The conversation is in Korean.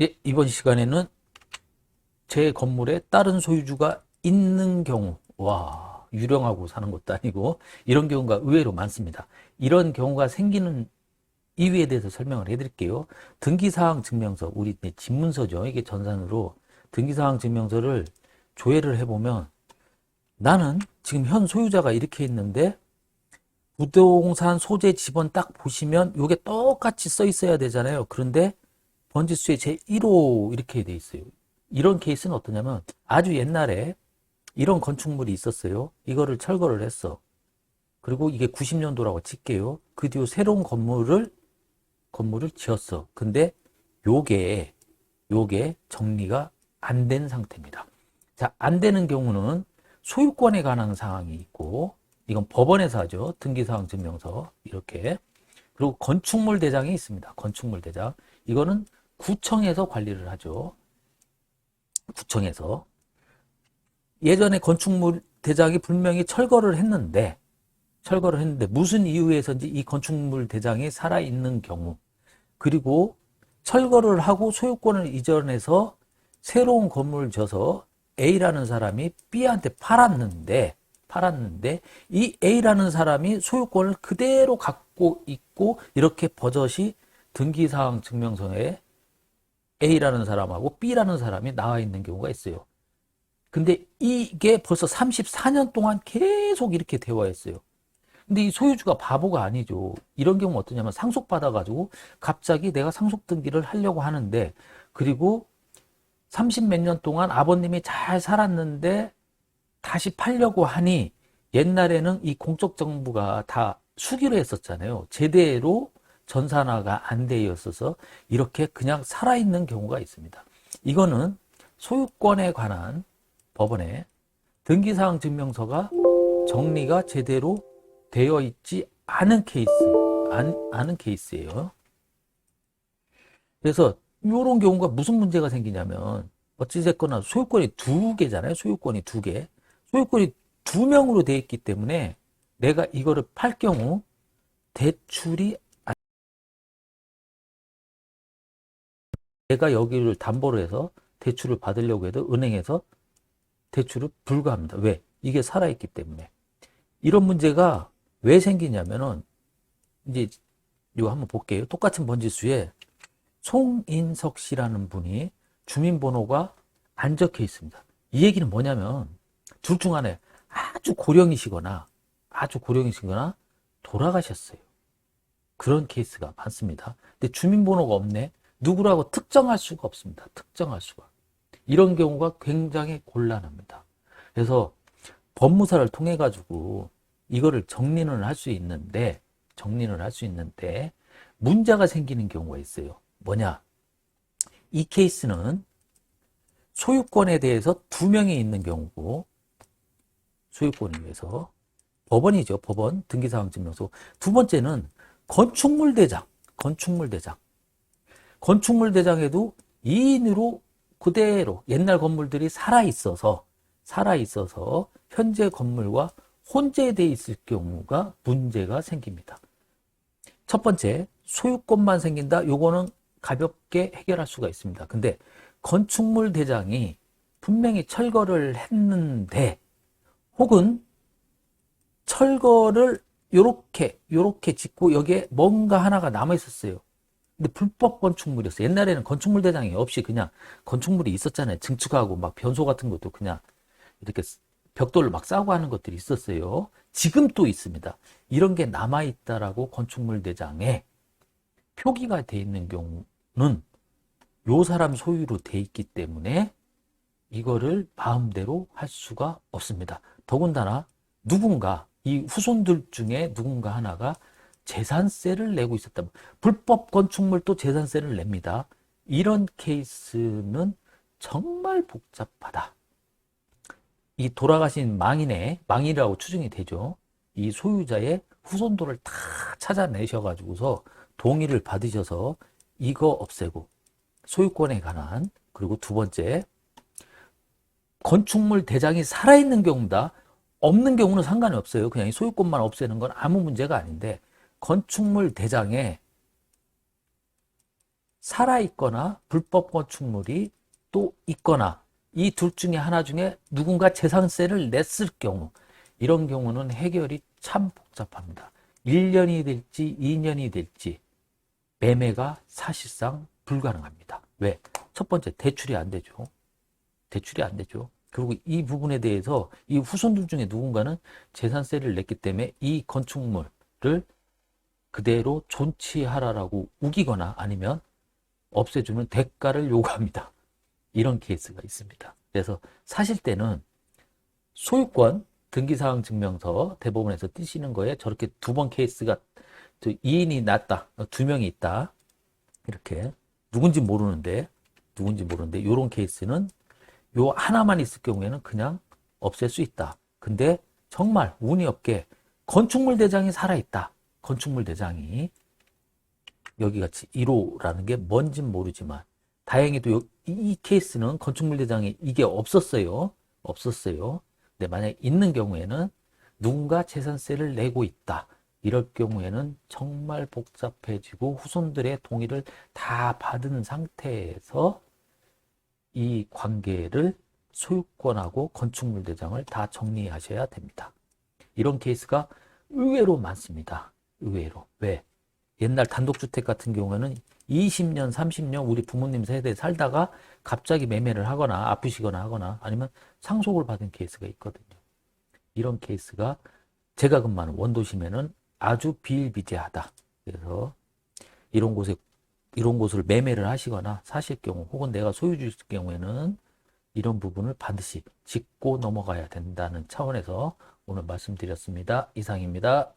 예, 이번 시간에는 제 건물에 다른 소유주가 있는 경우, 와, 유령하고 사는 것도 아니고, 이런 경우가 의외로 많습니다. 이런 경우가 생기는 이유에 대해서 설명을 해드릴게요. 등기사항 증명서, 우리 집문서죠. 이게 전산으로 등기사항 증명서를 조회를 해보면 나는 지금 현 소유자가 이렇게 있는데 부동산 소재 지번 딱 보시면 이게 똑같이 써 있어야 되잖아요. 그런데 번지수의 제1호 이렇게 돼 있어요. 이런 케이스는 어떠냐면 아주 옛날에 이런 건축물이 있었어요. 이거를 철거를 했어. 그리고 이게 90년도라고 칠게요. 그 뒤로 새로운 건물을 건물을 지었어. 근데 요게 요게 정리가 안 된 상태입니다. 자, 안 되는 경우는 소유권에 관한 사항이 있고 이건 법원에서 하죠. 등기사항 증명서 이렇게 그리고 건축물 대장이 있습니다. 건축물 대장 이거는 구청에서 관리를 하죠. 구청에서 예전에 건축물 대장이 분명히 철거를 했는데 철거를 했는데 무슨 이유에서인지 이 건축물 대장이 살아 있는 경우 그리고 철거를 하고 소유권을 이전해서 새로운 건물을 져서 A라는 사람이 B한테 팔았는데 팔았는데 이 A라는 사람이 소유권을 그대로 갖고 있고 이렇게 버젓이 등기사항 증명서에 A라는 사람하고 B라는 사람이 나와 있는 경우가 있어요. 근데 이게 벌써 34년 동안 계속 이렇게 있어요. 근데 이 소유주가 바보가 아니죠. 이런 경우 어떠냐면 상속받아가지고 갑자기 내가 상속 등기를 하려고 하는데 그리고 30 몇 년 동안 아버님이 잘 살았는데 다시 팔려고 하니 옛날에는 이 공적 정부가 다 수기로 했었잖아요. 제대로 전산화가 안 되어 있어서 이렇게 그냥 살아있는 경우가 있습니다. 이거는 소유권에 관한 법원의 등기사항 증명서가 정리가 제대로 되어 있지 않은 케이스, 안, 않은 케이스예요. 그래서 이런 경우가 무슨 문제가 생기냐면 어찌됐거나 소유권이 두 개잖아요. 소유권이 두 개. 소유권이 두 명으로 되어 있기 때문에 내가 이거를 팔 경우 대출이 내가 여기를 담보로 해서 대출을 받으려고 해도 은행에서 대출을 불가합니다. 왜? 이게 살아있기 때문에. 이런 문제가 왜 생기냐면은 이제 이거 한번 볼게요. 똑같은 번지수에 송인석 씨라는 분이 주민번호가 안 적혀 있습니다. 이 얘기는 뭐냐면 둘 중 하나에 아주 고령이시거나 아주 고령이시거나 돌아가셨어요. 그런 케이스가 많습니다. 근데 주민번호가 없네. 누구라고 특정할 수가 없습니다. 특정할 수가. 이런 경우가 굉장히 곤란합니다. 그래서 법무사를 통해 가지고 이거를 정리는 할 수 있는데 정리는 할수 있는데 문제가 생기는 경우가 있어요. 뭐냐? 이 케이스는 소유권에 대해서 두 명이 있는 경우고 소유권을 위해서 법원이죠. 법원 등기사항 증명서. 두 번째는 건축물 대장. 건축물 대장. 건축물 대장에도 2인으로 그대로 옛날 건물들이 살아 있어서 살아 있어서 현재 건물과 혼재되어 있을 경우가 문제가 생깁니다. 첫 번째, 소유권만 생긴다. 요거는 가볍게 해결할 수가 있습니다. 근데 건축물 대장이 분명히 철거를 했는데 혹은 철거를 요렇게 요렇게 짓고 여기에 뭔가 하나가 남아 있었어요. 근데 불법 건축물이었어요. 옛날에는 건축물 대장이 없이 그냥 건축물이 있었잖아요. 증축하고 막 변소 같은 것도 그냥 이렇게 벽돌을 막 싸고 하는 것들이 있었어요. 지금 또 있습니다. 이런 게 남아 있다라고 건축물 대장에 표기가 돼 있는 경우는 요 사람 소유로 돼 있기 때문에 이거를 마음대로 할 수가 없습니다. 더군다나 누군가 이 후손들 중에 누군가 하나가 재산세를 내고 있었다. 불법 건축물도 재산세를 냅니다. 이런 케이스는 정말 복잡하다. 이 돌아가신 망인의 망이라고 추정이 되죠. 이 소유자의 후손도를 다 찾아내셔가지고서 동의를 받으셔서 이거 없애고 소유권에 관한 그리고 두 번째 건축물 대장이 살아있는 경우다. 없는 경우는 상관이 없어요. 그냥 이 소유권만 없애는 건 아무 문제가 아닌데 건축물 대장에 살아있거나 불법 건축물이 또 있거나 이 둘 중에 하나 중에 누군가 재산세를 냈을 경우 이런 경우는 해결이 참 복잡합니다. 1년이 될지 2년이 될지 매매가 사실상 불가능합니다. 왜? 첫 번째 대출이 안 되죠. 대출이 안 되죠. 그리고 이 부분에 대해서 이 후손들 중에 누군가는 재산세를 냈기 때문에 이 건축물을 그대로 존치하라라고 우기거나 아니면 없애주는 대가를 요구합니다. 이런 케이스가 있습니다. 그래서 사실 때는 소유권 등기사항 증명서 대법원에서 띄시는 거에 저렇게 두 번 케이스가 2인이 났다, 두 명이 있다. 이렇게 누군지 모르는데 누군지 모르는데 이런 케이스는 요 하나만 있을 경우에는 그냥 없앨 수 있다. 근데 정말 운이 없게 건축물 대장이 살아있다. 건축물 대장이 여기 같이 1호라는 게 뭔진 모르지만 다행히도 요- 이, 이 케이스는 건축물 대장이 이게 없었어요. 없었어요. 근데 만약 있는 경우에는 누군가 재산세를 내고 있다. 이럴 경우에는 정말 복잡해지고 후손들의 동의를 다 받은 상태에서 이 관계를 소유권하고 건축물 대장을 다 정리하셔야 됩니다. 이런 케이스가 의외로 많습니다. 의외로. 왜? 옛날 단독주택 같은 경우에는 20년, 30년 우리 부모님 세대에 살다가 갑자기 매매를 하거나 아프시거나 하거나 아니면 상속을 받은 케이스가 있거든요. 이런 케이스가 제가 근무하는 원도심에는 아주 비일비재하다. 그래서 이런 곳에 이런 곳을 매매를 하시거나 사실 경우 혹은 내가 소유주일 경우에는 이런 부분을 반드시 짚고 넘어가야 된다는 차원에서 오늘 말씀드렸습니다. 이상입니다.